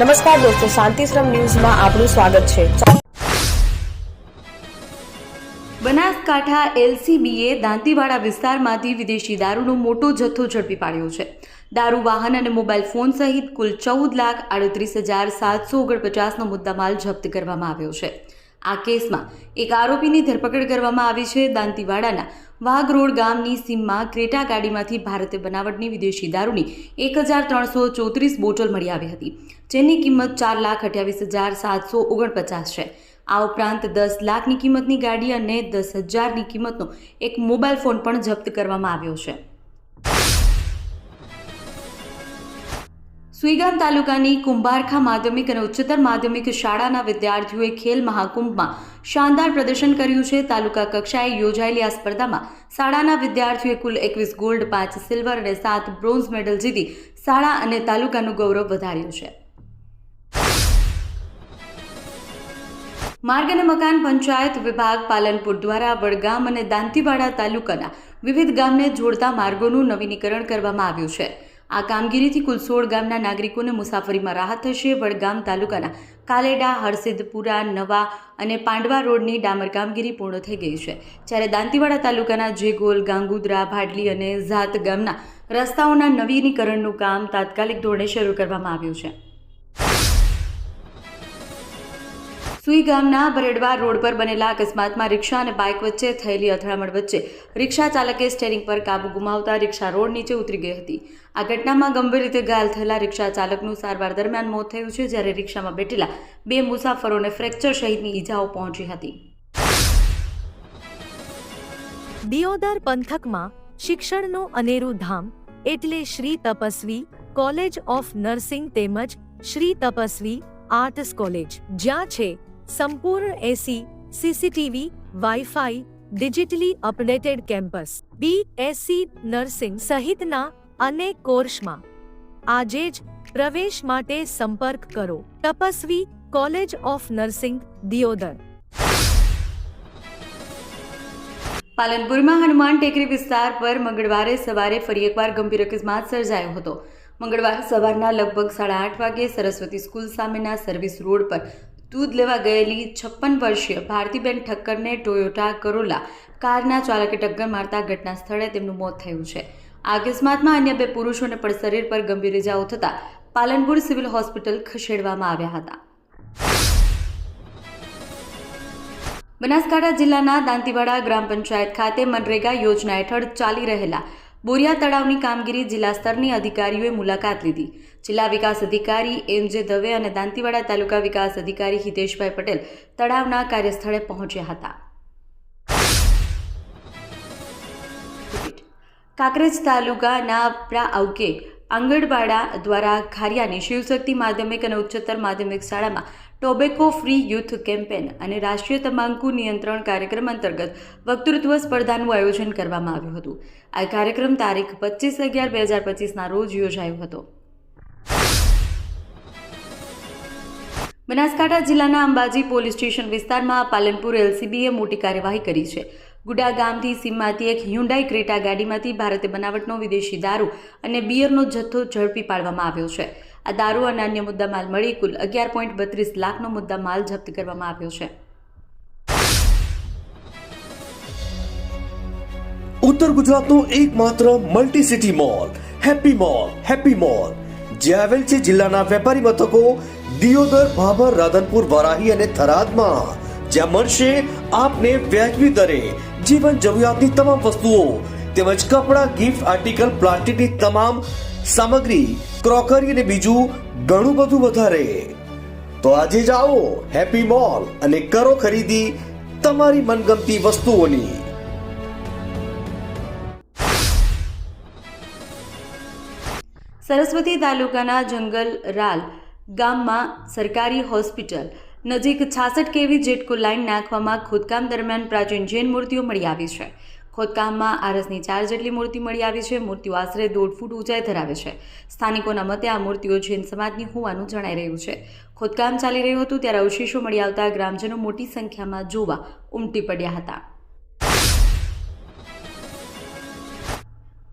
નમસ્કાર દોસ્તો, શાંતિશ્રમ ન્યૂઝમાં આપનું સ્વાગત છે. બનાસકાંઠા એલસીબીએ દાંતીવાડા વિસ્તારમાંથી વિદેશી દારૂનો મોટો જથ્થો ઝડપી પાડ્યો છે. દારૂ, વાહન અને મોબાઈલ ફોન સહિત કુલ ચૌદ લાખ આડત્રીસ હજાર સાતસો ઓગણપચાસનો મુદ્દામાલ જપ્ત કરવામાં આવ્યો છે. આ કેસમાં એક આરોપીની ધરપકડ કરવામાં આવી છે. દાંતીવાડાના વાઘરોડ ગામની સીમમાં ક્રેટા ગાડીમાંથી ભારતીય બનાવટની વિદેશી દારૂની એક હજાર ત્રણસો ચોત્રીસ બોટલ મળી આવી હતી, જેની કિંમત ચાર લાખ અઠ્યાવીસ હજાર સાતસો ઓગણપચાસ છે. આ ઉપરાંત દસ લાખની કિંમતની ગાડી અને દસ હજારની કિંમતનો એક મોબાઈલ ફોન પણ જપ્ત કરવામાં આવ્યો છે. સુઈગામ તાલુકાની કુંભારખા માધ્યમિક અને ઉચ્ચતર માધ્યમિક શાળાના વિદ્યાર્થીઓએ ખેલ મહાકુંભમાં શાનદાર પ્રદર્શન કર્યું છે. તાલુકા કક્ષાએ યોજાયેલી આ સ્પર્ધામાં શાળાના વિદ્યાર્થીઓએ કુલ એકવીસ ગોલ્ડ, પાંચ સિલ્વર અને સાત બ્રોન્ઝ મેડલ જીતી શાળા અને તાલુકાનું ગૌરવ વધાર્યું છે. માર્ગ અને મકાન પંચાયત વિભાગ પાલનપુર દ્વારા વડગામ અને દાંતીવાડા તાલુકાના વિવિધ ગામને જોડતા માર્ગોનું નવીનીકરણ કરવામાં આવ્યું છે. આ કામગીરીથી કુલ સોળ ગામના નાગરિકોને મુસાફરીમાં રાહત થશે. વડગામ તાલુકાના કાલેડા, હરસિદ્ધપુરા, નવા અને પાંડવા રોડની ડામર કામગીરી પૂર્ણ થઈ ગઈ છે. જ્યારે દાંતીવાડા તાલુકાના જેગોલ, ગાંગુદ્રા, ભાડલી અને ઝાત ગામના રસ્તાઓના નવીનીકરણનું કામ તાત્કાલિક ધોરણે શરૂ કરવામાં આવ્યું છે. સુઈ ગામના ભરેડવા રોડ પર બનેલા અકસ્માતમાં રિક્ષા અને બાઇક વચ્ચે થયેલી અથડામણ વચ્ચે રિક્ષા ચાલકે સ્ટેરિંગ પર કાબુ ગુમાવતા રિક્ષા રોડ નીચે ઉતરી ગઈ હતી. આ ઘટનામાં ગંભીર રીતે ઘાયલ થયેલા રિક્ષા ચાલકનું સારવાર દરમિયાન મોત થયું છે, જ્યારે રિક્ષામાં બેઠેલા બે મુસાફરોને ફ્રેક્ચર સહિતની ઈજાઓ પહોંચી હતી. દિયોદર પંથકમાં શિક્ષણનું અનેરું ધામ એટલે Shri Tapasvi college of nursing તેમજ શ્રી તપસ્વી આર્ટ્સ કોલેજ, જ્યાં છે સંપૂર્ણ AC CCTV wifi digitally updated campus B SC nursing સહિતના અનેક કોર્સમાં. આજે જ પ્રવેશ માટે સંપર્ક કરો. Tapasvi college of nursing, Deodar. પાલનપુરમાં Hanuman Tekri વિસ્તાર પર મંગળવારે સવારે ફરી એકવાર ગંભીર અકસ્માત સર્જાયો હતો. મંગળવારે સવારના લગભગ સાડા આઠ વાગે સરસ્વતી સ્કૂલ સામેના સર્વિસ રોડ પર દૂધ લેવા ગયેલી છપ્પન વર્ષીય ભારતીબેન ઠક્કરને ટોયોટા કરોલા કારના ચાલકે ટક્કર મારતા ઘટના સ્થળે તેમનું મોત થયું છે. આ અકસ્માતમાં અન્ય બે પુરુષોને પણ શરીર પર ગંભીર ઇજાઓ થતાં પાલનપુર સિવિલ હોસ્પિટલ ખસેડવામાં આવ્યા હતા. બનાસકાંઠા જિલ્લાના દાંતીવાડા ગ્રામ પંચાયત ખાતે મનરેગા યોજના હેઠળ ચાલી રહેલા બોરિયા તળાવની કામગીરી જિલ્લા સ્તરની અધિકારીઓએ મુલાકાત લીધી. જિલ્લા વિકાસ અધિકારી એમ જે દવે અને દાંતીવાડા તાલુકા વિકાસ અધિકારી હિતેશભાઈ પટેલ તળાવના કાર્યસ્થળે પહોંચ્યા હતા. કાંકરેજ તાલુકાના પ્રાઉકે આંગણવાડા દ્વારા ખારિયાની શિવશક્તિ માધ્યમિક અને ઉચ્ચતર માધ્યમિક શાળામાં ટોબેકો ફ્રી યુથ કેમ્પેન અને રાષ્ટ્રીય તમાકુ નિયંત્રણ કાર્યક્રમ અંતર્ગત વક્તૃત્વ સ્પર્ધાનું આયોજન કરવામાં આવ્યું હતું. આ કાર્યક્રમ તારીખ પચીસ અગિયાર બે હજાર પચીસના રોજ યોજાયો હતો. બનાસકાંઠા જિલ્લાના અંબાજી પોલીસ સ્ટેશન વિસ્તારમાં પાલનપુર એલસીબીએ મોટી કાર્યવાહી કરી છે. ગુડા ગામથી સીમમાંથી એક હ્યુન્ડાઈ ક્રેટા ગાડીમાંથી ભારતીય બનાવટનો વિદેશી દારૂ અને બિયરનો જથ્થો ઝડપી પાડવામાં આવ્યો છે. આ દારૂ અને અન્ય મુદ્દામાલ મળી કુલ અગિયાર પોઈન્ટ બત્રીસ લાખનો મુદ્દામાલ જપ્ત કરવામાં આવ્યો છે. ઉત્તર ગુજરાતનો એકમાત્ર multi city mall Happy Mall Happy Mall જે આવેલ છે જિલ્લાના વેપારી મથકો દિયોદર, ભાભર, રાધનપુર, વરાહી અને થરાદમાં. જ્યાં મળશે આપને વ્યાજબી દરે જીવન જરૂરિયાતની તમામ વસ્તુઓ તેમજ કપડાં ગિફ્ટ આર્ટિકલ પ્લાસ્ટિકની તમામ સામગ્રી ક્રોકરી અને બીજું ઘણું બધું વધારે. તો આજે જાઓ હેપી મોલ અને કરો ખરીદી તમારી મનગમતી વસ્તુઓની. સરસ્વતી તાલુકાના જંગલ રાલ ગામમાં સરકારી હોસ્પિટલ નજીક છાસઠ કેવી જેટકો લાઇન નાખવામાં ખોદકામ દરમિયાન પ્રાચીન જૈન મૂર્તિઓ મળી આવી છે. ખોદકામમાં આરસની ચાર જેટલી મૂર્તિ મળી આવી છે. મૂર્તિઓ આશરે દોઢ ફૂટ ઊંચાઈ ધરાવે છે. સ્થાનિકોના મતે આ મૂર્તિઓ જૈન સમાજની હોવાનું જણાઈ રહ્યું છે. ખોદકામ ચાલી રહ્યું હતું ત્યારે અવશેષો મળી આવતા ગ્રામજનો મોટી સંખ્યામાં જોવા ઉમટી પડ્યા હતા.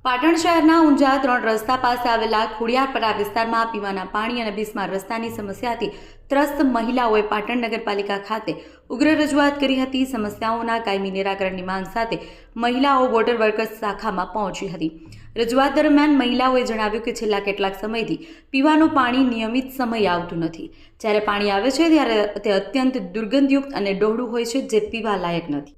પાટણ શહેરના ઊંઝા ત્રણ રસ્તા પાસે આવેલા ખોડિયારપરા વિસ્તારમાં પીવાના પાણી અને બિસ્માર રસ્તાની સમસ્યાથી ત્રસ્ત મહિલાઓએ પાટણ નગરપાલિકા ખાતે ઉગ્ર રજૂઆત કરી હતી. સમસ્યાઓના કાયમી નિરાકરણની માંગ સાથે મહિલાઓ વોટર વર્કર્સ શાખામાં પહોંચી હતી. રજૂઆત દરમિયાન મહિલાઓએ જણાવ્યું કે છેલ્લા કેટલાક સમયથી પીવાનું પાણી નિયમિત સમય આવતું નથી. જ્યારે પાણી આવે છે ત્યારે તે અત્યંત દુર્ગંધયુક્ત અને ડોહળું હોય છે, જે પીવા લાયક નથી.